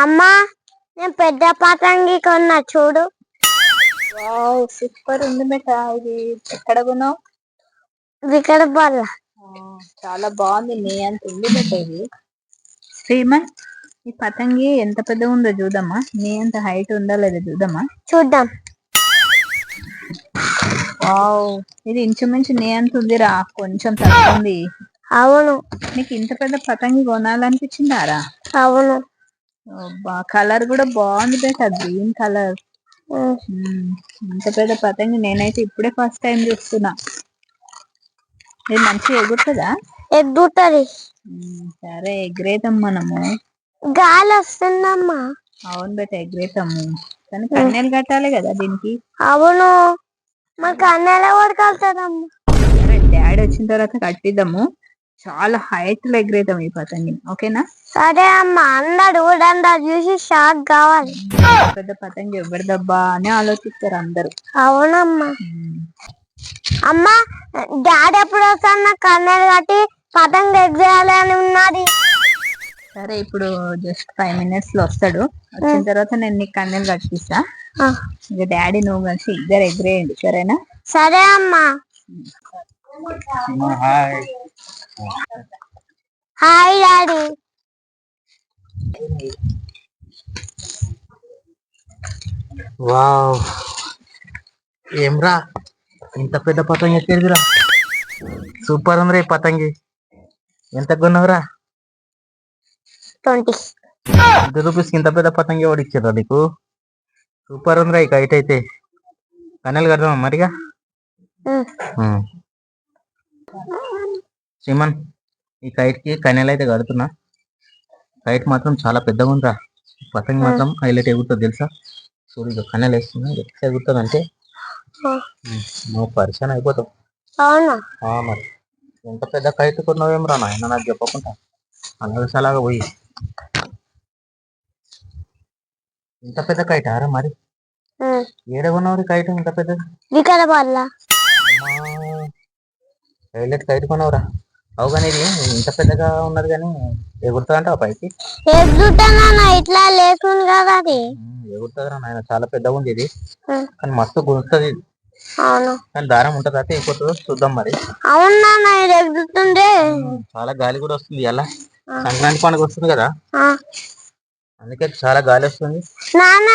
అమ్మా నేను పెద్ద పతంగి కొన్నా చూడు. వావ్ సూపర్ ఉంది బేట ఇది. ఎక్కడ కొన్నావు? వికటపల్ల చాలా బాగుంది. నీ అంత ఉంది బేట ఇది. శ్రీమన్ ఈ పతంగి ఎంత పెద్దగా ఉందో చూడమ్మా నీ అంత హైట్ ఉందా లేదా చూడమ్మా చూద్దాం. వావ్ ఇది ఇంచుమించు నీ అంత ఉందిరా. కొంచెం తక్కువ ఉంది. అవును. నీకు ఇంత పెద్ద పతంగి కొనాలనిపించిందారా? అవును. కలర్ కూడా బాగుంది బేట గ్రీన్ కలర్. ఇంత పెద్ద పతంగి నేనైతే ఇప్పుడే ఫస్ట్ టైం చూస్తున్నా. ఇది మంచిగా ఎగురుతుందా? ఎగ్గుతుంది ఉమ్, సరే ఎగిరేతాం మనము. గాలి వస్తుందమ్మా అవును బేట ఎగిరేతాము కానీ కన్నెలు కట్టాలి కదా దీనికి. అవును. మా కన్నెల పడుకెళ్తాదమ్మా సరే డాడీ వచ్చిన తర్వాత కట్టిద్దాము. చాలా హైట్లో ఎగిరేద్దాం ఈ పతంగి ఓకేనా? సరే అమ్మా అందరు ఊరంతా చూసి షాక్ కావాలి. పెద్ద పతంగి ఎవరిదబ్బా అని ఆలోచిస్తారు అందరు. అవునమ్మా. ఉమ్, అమ్మా డాడీ ఎప్పుడు వస్తాను కన్నెలు కట్టి పతంగ ఎగ్గేయాలని ఉన్నది. సరే ఇప్పుడు జస్ట్ ఫైవ్ మినిట్స్లో వస్తాడు. వచ్చిన తర్వాత నేను నీకు కన్నెలు కట్టిస్తా. ఇక డాడీ నువ్వు కలిసి ఇద్దరు ఎగిరేయండి సరేనా? సరే అమ్మా. Hi hi daddy. వావ్. ఏమ్రా? ఇంత పెద్ద పతంగి ఎక్కేదిరా సూపర్ ఉందిరా ఈ పతంగి. ఎంత కొన్నావురా? ట్వంటీ. రూపీస్ ఇంత పెద్ద పతంగి ఎవడు ఇచ్చారా నీకు? సూపర్ ఉందిరా ఈ కైట్ అయితే. కన్నెలు కడదామా మరిగా. శ్రీమన్ ఈ కైట్కి కన్నెలు అయితే కడుతున్నా. కైట్ మాత్రం చాలా పెద్దగా ఉందిరా. పతంగి మాత్రం హైలైట్ ఎగురుతుంది తెలుసా? చూడు ఇక కన్నెలు వేస్తున్నా ఎట్లా ఎగురుతుంది అంటే నువ్వు పరిచయం అయిపోతావు. మరి. ఎంత పెద్ద కైట్ కొన్నావేం రా నాయన? నాకు చెప్పకుండా. అలాగే అలాగా పోయి. ఇంత పెద్ద కైట్ ఆరా మరి? ఏడ కొన్నావు కైట్ ఇంత పల్ల హైలైట్ కైట్ కొన్నావురా. అవు కానీ ఇది ఇంత పెద్దగా ఉన్నది కానీ ఎగురుతా అంటావా పైకి? ఎగ్గుతానా ఇట్లా లేకుండా కదా అది. ఎగురుతుందిరా నాయన చాలా పెద్దగా ఉంది ఇది. కానీ మస్తు గుంటుంది ఇది. అవును. కానీ దారం ఉంటుంది అయితే అయిపోతుందో చూద్దాం మరి. అవును ఎగ్గుతుండే చాలా గాలి కూడా వస్తుంది ఎలా సంక్రాంతి పండుగ వస్తుంది కదా. అందుకే చాలా గాలి వస్తుంది. నాన్న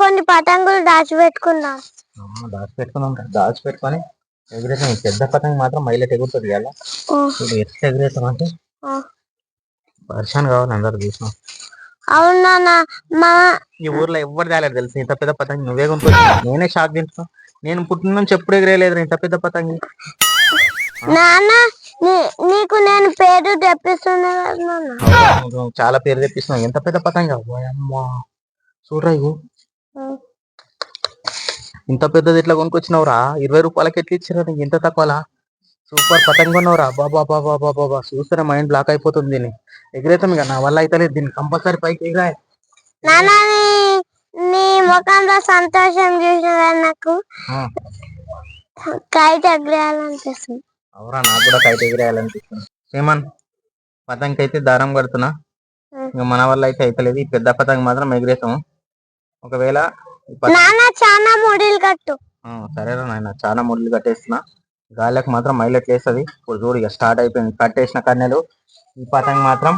కొన్ని పతంగులు దాచిపెట్టుకున్నాం అమ్మ, దాచిపెట్టుకున్నాం. దాచిపెట్టుకొని ఎగిరేసాం పెద్ద పతంగి మాత్రం మైలెట్ ఎగురుతుంది ఓ, ఇప్పుడు ఎట్లా ఎగిరేసాం అంటే. వర్షాన్ని కావాలి అందరు చూసినాం. అవును ఈ ఊర్లో ఎవరు తేలేదు తెలుసు? ఇంత పెద్ద పతంగి. నువ్వే కొనుక్కొచ్చు నేనే షాక్ తింటున్నా నేను పుట్టిన నుంచి ఎప్పుడు ఎగిరేయలేదు ఇంత పెద్ద పతంగి. నాన్న నీకు నేను పేరు తెప్పిస్తున్నా కదా చాలా పేరు తెప్పిస్తున్నావు. ఎంత పెద్ద పతంగి. అమ్మా. చూడరా ఇంత పెద్దది ఇట్లా కొనుక్కొచ్చినావురా? ఇరవై రూపాయలకి ఎట్లా ఇచ్చిరా నీకు? ఇంత తక్కువలా? సూపర్ పతంగి కొన్నావురా. బాబా బాబా బాబా బాబా చూస్తేనే మైండ్ బ్లాక్ అయిపోతుంది దీన్ని. ఎగిరేతాం ఇక నా వల్ల అయితే దీన్ని. కంపల్సరీ పైకి ఎగిరా నాన్న నీ నీ ముఖంలో సంతోషం చూసిన నాకు? కైట్ ఎగరేయాలనిపిస్తుంది. అవురా నాకు కూడా కైట్ ఎగిరేయాలనిపిస్తుంది. సేమన్ పతంగి అయితే దారం కడుతున్నా. ఇంకా మన వల్ల అయితే అయితలేదు. ఈ పెద్ద పతంగి మాత్రం ఎగిరేసాము. ఒకవేళ నాన్న చాలా ముడిలు కట్టు. సరేరా నాయన చాలా ముళ్ళు కట్టేస్తున్నా. గాలికి మాత్రం మైలెట్ వేస్తుంది ఇప్పుడు చూడు ఇక స్టార్ట్ అయిపోయింది. కట్టేసిన కన్నెలు ఈ పతంగి మాత్రం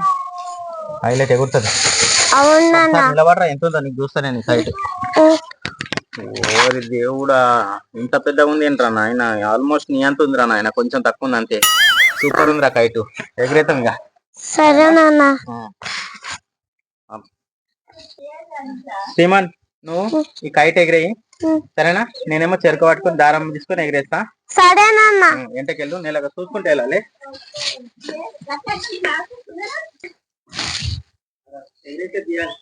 హైలైట్ ఎగురుతుంది. నిలబడరా ఎంత ఉందో నీకు చూస్తా నేను సైట్ ఓరి దేవుడా ఇంత పెద్దగా ఉంది ఏంట్రా నాయన? ఆల్మోస్ట్ నీ అంత ఉందిరా నాయన. కొంచెం తక్కువ ఉంది అంతే. సూపర్ ఉందిరా కైటు ఎగిరేతాం ఇక. సరే నాన్న. శ్రీమాన్ నువ్వు ఈ కైట్ ఎగిరేయి. సరేనా నేనేమో చెరుకు పట్టుకొని దారం తీసుకొని ఎగిరేస్తా సరే నాన్న ఎంటకెళ్ళు నేను చూసుకుంటే వెళ్ళాలి ఎగిరేస్తే తీయాలి.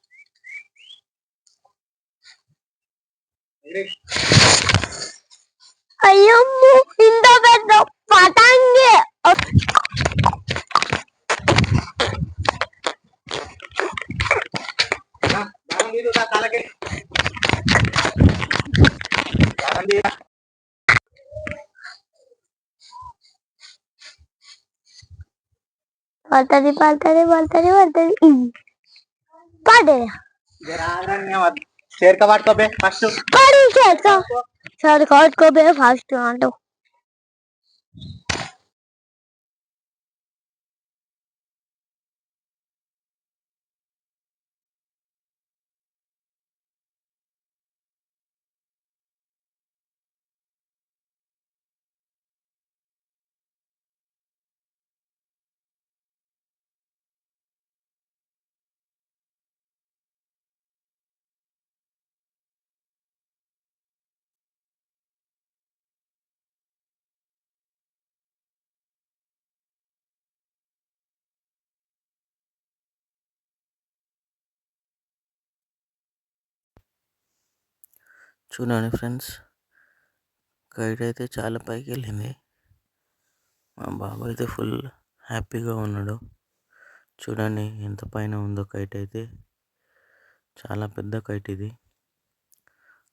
ఎగిరేయ్. అయ్యో పడుతుంది పడుతుంది పడుతుంది పడుతుంది పడే చేరక పట్టుకోబే ఫస్ట్ పడి చేస్తా సరే కాచుకోబే ఫస్ట్ అంటావు చూడండి ఫ్రెండ్స్. కైట్ అయితే చాలా పైకి వెళ్ళింది మా బాబు అయితే ఫుల్ హ్యాపీగా ఉన్నాడు. చూడండి ఎంత పైన ఉందో కైట్ అయితే చాలా పెద్ద కైట్ ఇది.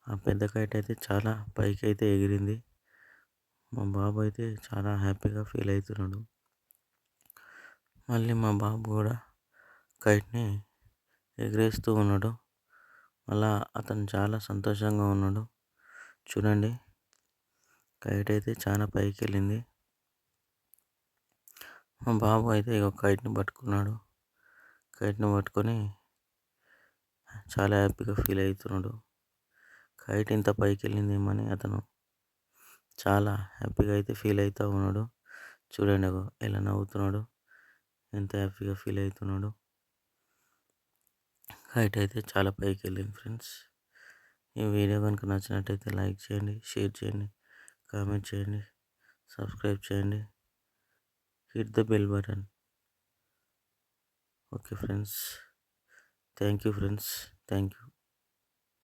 ఆ పెద్ద కైట్ అయితే చాలా పైకి అయితే ఎగిరింది. మా బాబు అయితే చాలా హ్యాపీగా ఫీల్ అవుతున్నాడు మళ్ళీ మా బాబు కూడా కైట్ని ఎగిరేస్తూ ఉన్నాడు. అలా అతను చాలా సంతోషంగా ఉన్నాడు. చూడండి కైట్ అయితే చాలా పైకి వెళ్ళింది మా బాబు అయితే ఒక కైట్ని పట్టుకున్నాడు. కైట్ని పట్టుకొని చాలా హ్యాపీగా ఫీల్ అవుతున్నాడు. కైట్ ఇంత పైకి వెళ్ళిందేమని అతను చాలా హ్యాపీగా అయితే ఫీల్ అవుతూ ఉన్నాడు. చూడండి ఎలా నవ్వుతున్నాడు. ఎంత హ్యాపీగా ఫీల్ అవుతున్నాడు. హైట్ అయితే చాలా పైకి వెళ్ళింది ఫ్రెండ్స్. ఈ వీడియో కనుక నచ్చినట్టయితే లైక్ చేయండి షేర్ చేయండి కామెంట్ చేయండి సబ్స్క్రైబ్ చేయండి. Hit the bell button. Okay friends. Thank you friends. Thank you.